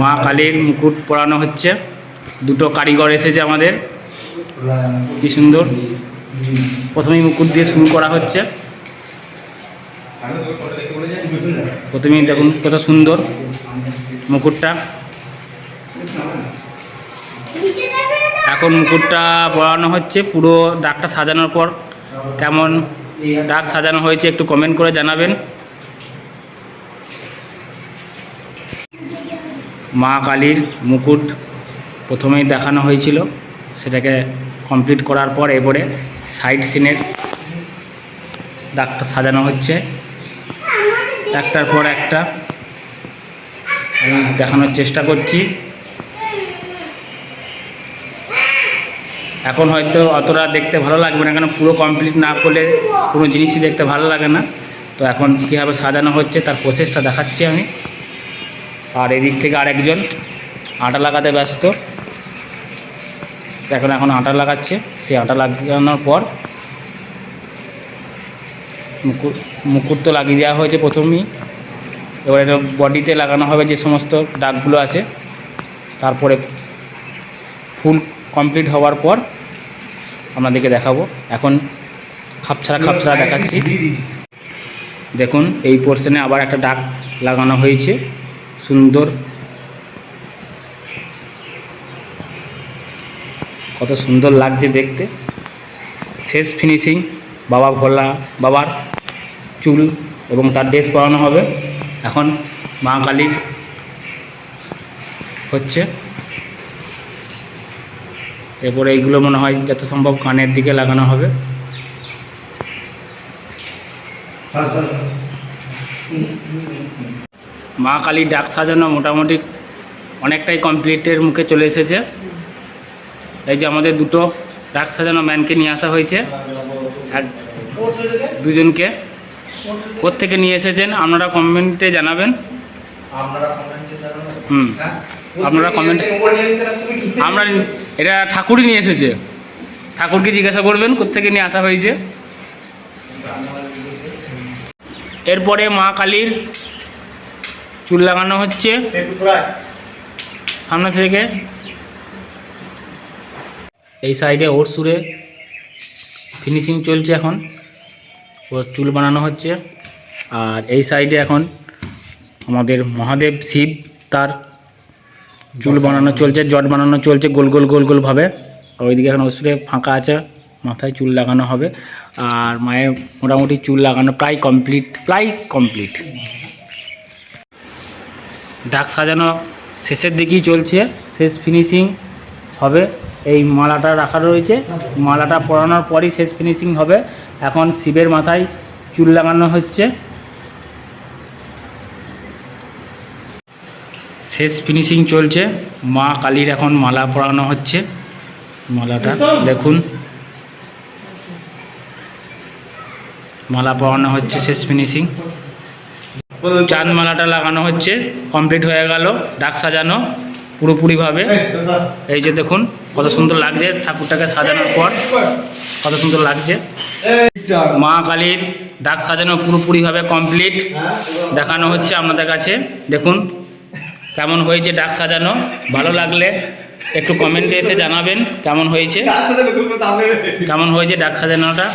মা কালীর মুকুট পরানো হচ্ছে। দুটো কারিগর এসেছে আমাদের। কি সুন্দর। প্রথমেই মুকুট দিয়ে শুরু করা হচ্ছে। প্রথমেই দেখুন কত সুন্দর মুকুটটা। এখন মুকুটটা পরানো হচ্ছে। পুরো ডাকটা সাজানোর পর কেমন ডাক সাজানো হয়েছে একটু কমেন্ট করে জানাবেন। মা কালীর মুকুট প্রথমেই দেখানো হয়েছিল। সেটাকে কমপ্লিট করার পর এরপরে সাইড সিনের ডাকটা সাজানো হচ্ছে। একটার পর একটা আমি দেখানোর চেষ্টা করছি। এখন হয়তো অতটা দেখতে ভালো লাগবে না, কেন পুরো কমপ্লিট না করলে কোনো জিনিসই দেখতে ভালো লাগে না। তো এখন কীভাবে সাজানো হচ্ছে, তার প্রসেসটা দেখাচ্ছি আমি। আর এদিক থেকে আরেকজন, আটা লাগাতে ব্যস্ত। এখন এখন আটা লাগাচ্ছে সেই আটা লাগানোর পর মুকুট মুকুট তো লাগিয়ে দেওয়া হয়েছে প্রথমেই। এবার এটা বডিতে লাগানো হবে যে সমস্ত ডাকগুলো আছে, তারপরে ফুল কমপ্লিট হওয়ার পর আপনাদেরকে দেখাবো। এখন খাপছাড়া খাপছাড়া দেখাচ্ছি। দেখুন, এই পোর্শনে আবার একটা ডাক লাগানো হয়েছে। সুন্দর। কত সুন্দর লাগছে দেখতে। শেষ ফিনিশিং বাবা ভোলা, বাবার চুল এবং তার ড্রেস পরানো হবে। এখন মা কালীর হচ্ছে। এরপরে এইগুলো মনে হয় যত সম্ভব কানের দিকে লাগানো হবে। মা কালীর ডাক সাজানো মোটামুটি অনেকটাই কমপ্লিটের মুখে চলে এসেছে। এই যে আমাদের দুটো ডাক সাজানো ম্যানকে নিয়ে আসা হয়েছে। দুজনকে। কোত্থেকে নিয়ে এসেছেন? আপনারা কমেন্টে জানাবেন। হুম। আপনারা কমেন্ট আমরা এটা ঠাকুরই নিয়ে এসেছে। ঠাকুরকে জিজ্ঞাসা করবেন কোত্থেকে নিয়ে আসা হয়েছে। এরপরে মা কালীর চুল লাগানো হচ্ছে। সামনে থেকে। এই সাইডে ওর সুরে ফিনিশিং চলছে এখন। ওর চুল বানানো হচ্ছে। আর এই সাইডে এখন আমাদের মহাদেব শিব, তার চুল বানানো চলছে, জট বানানো চলছে গোল গোল গোল গোলভাবে আর ওইদিকে এখন ওষুধে ফাঁকা আছে, মাথায় চুল লাগানো হবে। আর মায়ের মোটামুটি চুল লাগানো প্রায় কমপ্লিট প্রায় কমপ্লিট ডাক সাজানো শেষের দিকেই চলছে। শেষ ফিনিশিং হবে। এই মালাটা রাখা রয়েছে। মালাটা পরানোর পরই শেষ ফিনিশিং হবে। এখন শিবের মাথায় চুল লাগানো হচ্ছে। শেষ ফিনিশিং চলছে। মা কালীর এখন মালা পরানো হচ্ছে। মালাটা দেখুন। মালা পরানো হচ্ছে শেষ ফিনিশিং চাঁদ মালাটা লাগানো হচ্ছে কমপ্লিট হয়ে গেল ডাক সাজানো পুরোপুরিভাবে। এই যে। দেখুন কত সুন্দর লাগছে ঠাকুরটাকে সাজানোর পর। কত সুন্দর লাগছে। মা কালীর ডাক সাজানো পুরোপুরিভাবে কমপ্লিট দেখানো হচ্ছে আপনাদের কাছে। দেখুন কেমন হয়েছে ডাক সাজানো। ভালো লাগলে একটু কমেন্টে এসে জানাবেন কেমন হয়েছে। কেমন হয়েছে ডাক সাজানোটা।